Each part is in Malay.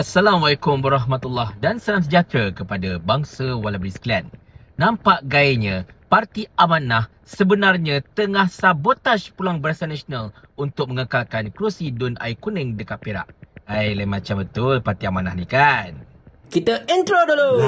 Assalamualaikum warahmatullahi dan salam sejahtera kepada bangsa Walabri sekalian. Nampak gayanya, Parti Amanah sebenarnya tengah sabotaj peluang Barisan Nasional untuk mengekalkan kerusi Dun Air Kuning dekat Perak. Hai, lain macam betul Parti Amanah ni kan? Kita intro dulu.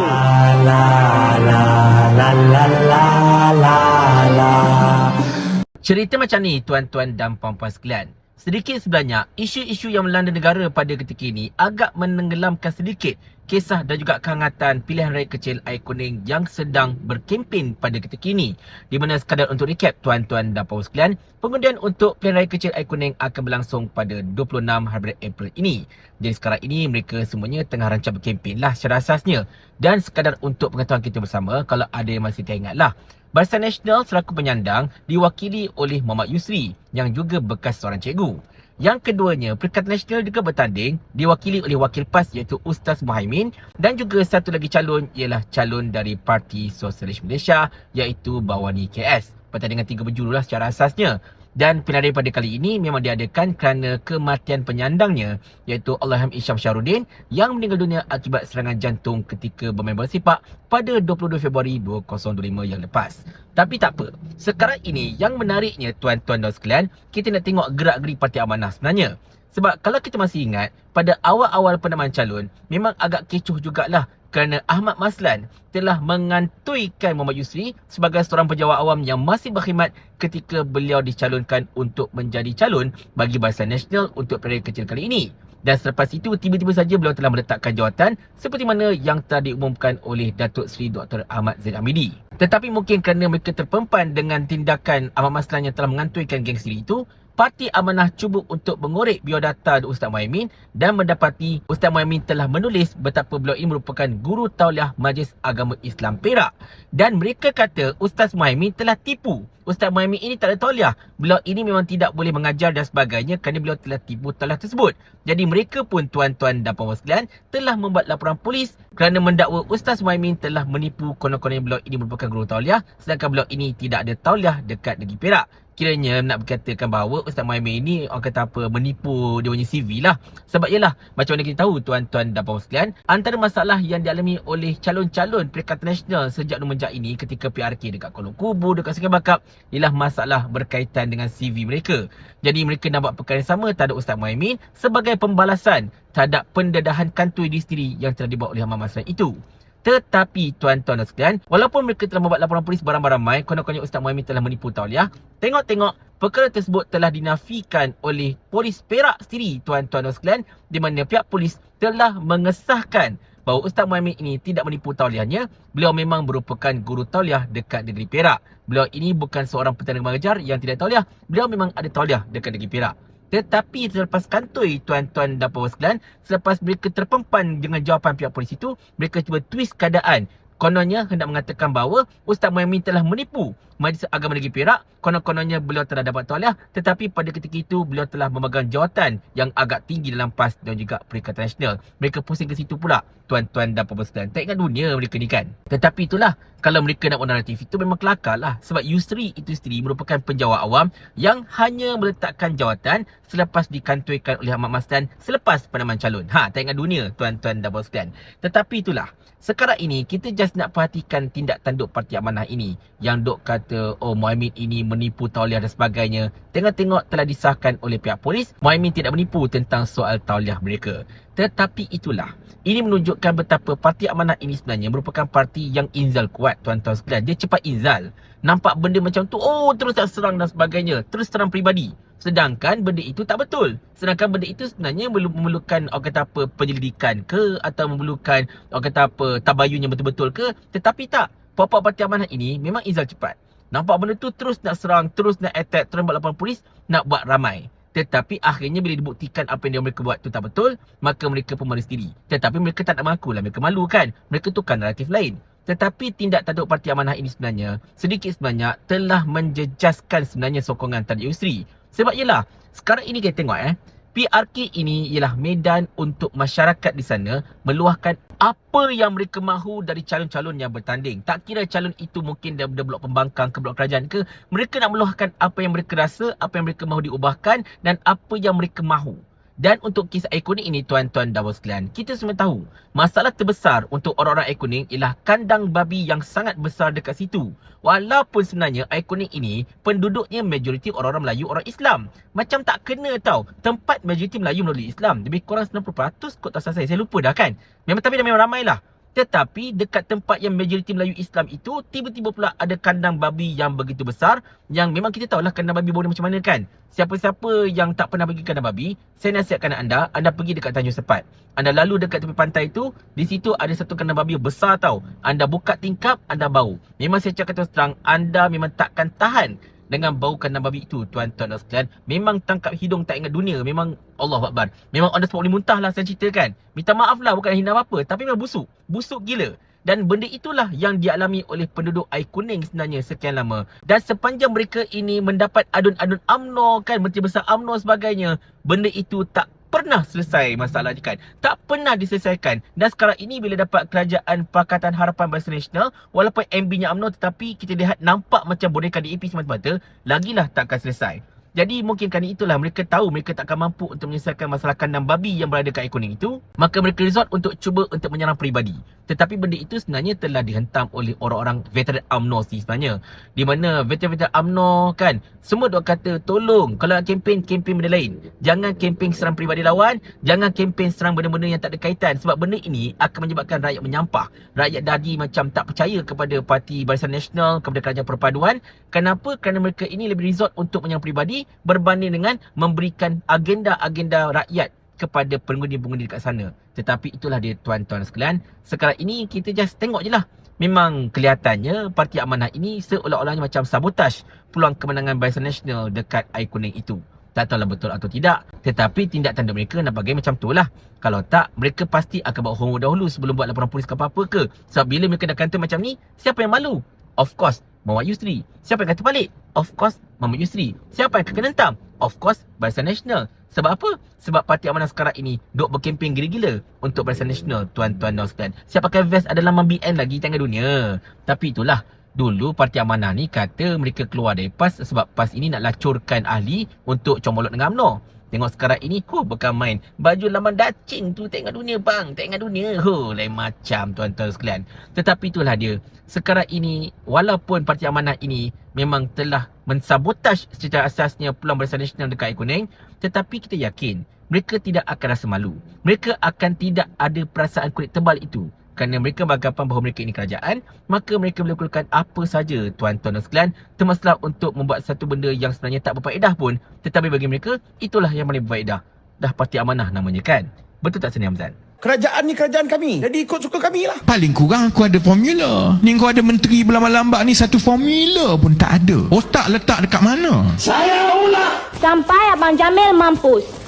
Cerita macam ni tuan-tuan dan puan-puan sekalian. Sedikit sebanyak, isu-isu yang melanda negara pada ketika ini agak menenggelamkan sedikit kisah dan juga kehangatan pilihan raya kecil air kuning yang sedang berkempen pada ketika ini. Di mana sekadar untuk recap tuan-tuan dan puan sekalian, pengundian untuk pilihan raya kecil air kuning akan berlangsung pada 26 hari April ini. Jadi sekarang ini mereka semuanya tengah rancang berkempen lah secara asasnya. Dan sekadar untuk pengetahuan kita bersama, kalau ada yang masih teringat lah, Barisan Nasional selaku penyandang diwakili oleh Muhammad Yusri yang juga bekas seorang cikgu. Yang keduanya, Perikatan Nasional juga bertanding diwakili oleh wakil PAS iaitu Ustaz Muhaimin dan juga satu lagi calon ialah calon dari Parti Sosialis Malaysia iaitu Bawani KS. Pertandingan tiga berjuru lah secara asasnya. Dan pilihan pada kali ini memang diadakan kerana kematian penyandangnya iaitu Allahyarham Isyam Syarudin yang meninggal dunia akibat serangan jantung ketika bermain bola sepak pada 22 Februari 2025 yang lepas. Tapi tak apa. Sekarang ini yang menariknya tuan-tuan dan sekalian, kita nak tengok gerak-gerik Parti Amanah sebenarnya. Sebab kalau kita masih ingat, pada awal-awal penamaan calon, memang agak kecoh jugalah kerana Ahmad Maslan telah mengantuikan Muhammad Yusri sebagai seorang pejabat awam yang masih berkhidmat ketika beliau dicalonkan untuk menjadi calon bagi Barisan Nasional untuk periode kecil kali ini. Dan selepas itu, tiba-tiba saja beliau telah meletakkan jawatan seperti mana yang telah diumumkan oleh Datuk Seri Dr. Ahmad Zain Amidi. Tetapi mungkin kerana mereka terpempan dengan tindakan Ahmad Maslan yang telah mengantuikan geng sendiri itu, Parti Amanah cuba untuk mengorek biodata Ustaz Muhaimin dan mendapati Ustaz Muhaimin telah menulis betapa beliau ini merupakan guru tauliah Majlis Agama Islam Perak. Dan mereka kata Ustaz Muhaimin telah tipu. Ustaz Muhaimin ini tak ada tauliah. Beliau ini memang tidak boleh mengajar dan sebagainya kerana beliau telah tipu tauliah tersebut. Jadi mereka pun tuan-tuan dan puan sekalian telah membuat laporan polis kerana mendakwa Ustaz Muhaimin telah menipu konon-konon beliau ini merupakan guru tauliah sedangkan beliau ini tidak ada tauliah dekat negeri Perak kiranya nak berkatakan bahawa Ustaz Muhammad ini orang kata apa menipu dia punya CV lah. Sebab ialah macam mana kita tahu tuan-tuan dan puan sekalian antara masalah yang dialami oleh calon-calon Perikatan Nasional sejak Numenjak ini ketika PRK dekat Kuala Kubu dekat Sungai Bakap ialah masalah berkaitan dengan CV mereka. Jadi mereka nak buat perkara yang sama terhadap Ustaz Muhammad sebagai pembalasan terhadap pendedahan kantoi di sendiri yang telah dibuat oleh Ahmad Maslan itu tetapi tuan-tuan dan sekalian, walaupun mereka telah membuat laporan polis beramai-ramai, konon-konon Ustaz Muhammad telah menipu tauliah, tengok-tengok perkara tersebut telah dinafikan oleh polis Perak sendiri, tuan-tuan dan sekalian, di mana pihak polis telah mengesahkan bahawa Ustaz Muhammad ini tidak menipu tauliahnya, beliau memang merupakan guru tauliah dekat negeri Perak. Beliau ini bukan seorang petanda mengajar yang tidak tauliah, beliau memang ada tauliah dekat negeri Perak. Tetapi selepas kantoi tuan-tuan dan puan sekalian, selepas mereka terpempan dengan jawapan pihak polis itu, mereka cuba twist keadaan. Kononnya hendak mengatakan bahawa Ustaz Muhammad telah menipu Majlis Agama Negeri Perak. Konon-kononnya beliau telah dapat tauliah tetapi pada ketika itu beliau telah memegang jawatan yang agak tinggi dalam PAS dan juga Perikatan Nasional. Mereka pusing ke situ pula tuan-tuan dan puan sekalian. Tak ingat dunia mereka ni kan. Tetapi itulah kalau mereka nak buat naratif itu memang kelakar lah. Sebab Yusri itu sendiri merupakan penjawat awam yang hanya meletakkan jawatan selepas dikantuikan oleh Ahmad Masdan selepas penamaan calon. Ha, tak ingat dunia tuan-tuan dan puan sekalian. Tetapi itulah. Sekarang ini kita just nak perhatikan tindak tanduk Parti Amanah ini yang dok kata kata oh Muhammad ini menipu tauliah dan sebagainya. Tengok-tengok telah disahkan oleh pihak polis Muhammad tidak menipu tentang soal tauliah mereka. Tetapi itulah ini menunjukkan betapa parti amanah ini sebenarnya merupakan parti yang inzal kuat tuan-tuan sekalian. Dia cepat inzal. Nampak benda macam tu oh terus tak serang dan sebagainya. Terus serang peribadi. Sedangkan benda itu tak betul. Sedangkan benda itu sebenarnya memerlukan orang kata apa penyelidikan ke atau memerlukan orang kata apa tabayun yang betul-betul ke. Tetapi tak. Papa Parti Amanah ini memang izal cepat. Nampak benda tu terus nak serang, terus nak attack, terus buat laporan polis, nak buat ramai. Tetapi akhirnya bila dibuktikan apa yang mereka buat tu tak betul, maka mereka pun malu sendiri. Tetapi mereka tak nak mengaku lah, mereka malu kan. Mereka tukar naratif lain. Tetapi tindak tanduk Parti Amanah ini sebenarnya, sedikit sebanyak telah menjejaskan sebenarnya sokongan tadi Yusri. Sebab ialah, sekarang ini kita tengok eh, PRK ini ialah medan untuk masyarakat di sana meluahkan apa yang mereka mahu dari calon-calon yang bertanding. Tak kira calon itu mungkin dari blok pembangkang ke blok kerajaan ke, mereka nak meluahkan apa yang mereka rasa, apa yang mereka mahu diubahkan dan apa yang mereka mahu. Dan untuk kisah ikonik ini tuan-tuan dan sekalian, kita semua tahu masalah terbesar untuk orang-orang ikonik ialah kandang babi yang sangat besar dekat situ. Walaupun sebenarnya ikonik ini penduduknya majoriti orang-orang Melayu, orang Islam. Macam tak kena tau. Tempat majoriti Melayu melalui Islam. Lebih kurang 90% kot tak salah saya. Lupa dah kan. Memang tapi dah memang ramai lah. Tetapi dekat tempat yang majoriti Melayu Islam itu tiba-tiba pula ada kandang babi yang begitu besar yang memang kita tahulah kandang babi dia macam mana kan. Siapa-siapa yang tak pernah pergi kandang babi, saya nasihatkan anda, anda pergi dekat Tanjung Sepat. Anda lalu dekat tepi pantai tu, di situ ada satu kandang babi besar tau. Anda buka tingkap, anda bau. Memang saya cakap terus terang, anda memang takkan tahan dengan bau kandang babi itu tuan-tuan dan sekalian memang tangkap hidung tak ingat dunia. Memang Allah Akbar. Memang spot boleh muntah lah saya ceritakan. Minta maaf lah bukan hina apa-apa tapi memang busuk. Busuk gila. Dan benda itulah yang dialami oleh penduduk air kuning sebenarnya sekian lama. Dan sepanjang mereka ini mendapat adun-adun UMNO kan, Menteri Besar UMNO sebagainya, benda itu tak pernah selesai masalah ni kan. Tak pernah diselesaikan. Dan sekarang ini bila dapat kerajaan Pakatan Harapan Barisan Nasional, walaupun MB-nya UMNO tetapi kita lihat nampak macam boneka DAP semata-mata, lagilah takkan selesai. Jadi mungkin kerana itulah mereka tahu mereka takkan mampu untuk menyelesaikan masalah kandang babi yang berada kat ekonomi itu. Maka mereka resort untuk cuba untuk menyerang peribadi. Tetapi benda itu sebenarnya telah dihentam oleh orang-orang veteran UMNO sebenarnya. Di mana veteran-veteran UMNO kan semua dok kata tolong kalau nak kempen, kempen benda lain. Jangan kempen serang peribadi lawan. Jangan kempen serang benda-benda yang tak ada kaitan. Sebab benda ini akan menyebabkan rakyat menyampah. Rakyat dadi macam tak percaya kepada Parti Barisan Nasional, kepada Kerajaan Perpaduan. Kenapa? Kerana mereka ini lebih resort untuk menyerang peribadi berbanding dengan memberikan agenda-agenda rakyat kepada pengundi-pengundi dekat sana. Tetapi itulah dia tuan-tuan sekalian. Sekarang ini kita just tengok je lah. Memang kelihatannya Parti Amanah ini seolah-olahnya macam sabotaj peluang kemenangan Barisan Nasional dekat air kuning itu. Tak tahulah betul atau tidak. Tetapi tindak tanduk mereka nak bagi macam tu lah. Kalau tak, mereka pasti akan buat homework dahulu sebelum buat laporan polis ke apa-apa ke. Sebab bila mereka dah kata macam ni, siapa yang malu? Of course, Muhammad Yusri. Siapa yang kata balik? Of course, Muhammad Yusri. Siapa yang kena hentam? Of course, Barisan Nasional. Sebab apa? Sebab Parti Amanah sekarang ini duk berkempen gila-gila untuk Barisan Nasional, tuan-tuan dan sekalian. Siapa pakai vest adalah BN lagi tengah dunia. Tapi itulah, Dulu Parti Amanah ni kata mereka keluar dari PAS sebab PAS ini nak lacurkan ahli untuk comolok dengan UMNO. Tengok sekarang ini, huh, bukan main. Baju laman dacing tu tengok dunia bang. Tengok dunia. Huh, lain macam tuan-tuan sekalian. Tetapi itulah dia. Sekarang ini, walaupun Parti Amanah ini memang telah mensabotaj secara asasnya peluang Barisan Nasional dekat air kuning. Tetapi kita yakin, mereka tidak akan rasa malu. Mereka akan tidak ada perasaan kulit tebal itu kerana mereka beranggapan bahawa mereka ini kerajaan maka mereka boleh lakukan apa saja tuan-tuan dan sekalian termasuklah untuk membuat satu benda yang sebenarnya tak berfaedah pun tetapi bagi mereka itulah yang paling berfaedah dah parti amanah namanya kan betul tak Seni Hamzan Kerajaan ni kerajaan kami. Jadi ikut suka kami lah. Paling kurang aku ada formula. Ni kau ada menteri berlambak-lambak ni satu formula pun tak ada. Otak letak dekat mana? Saya ulah. Sampai Abang Jamil mampus.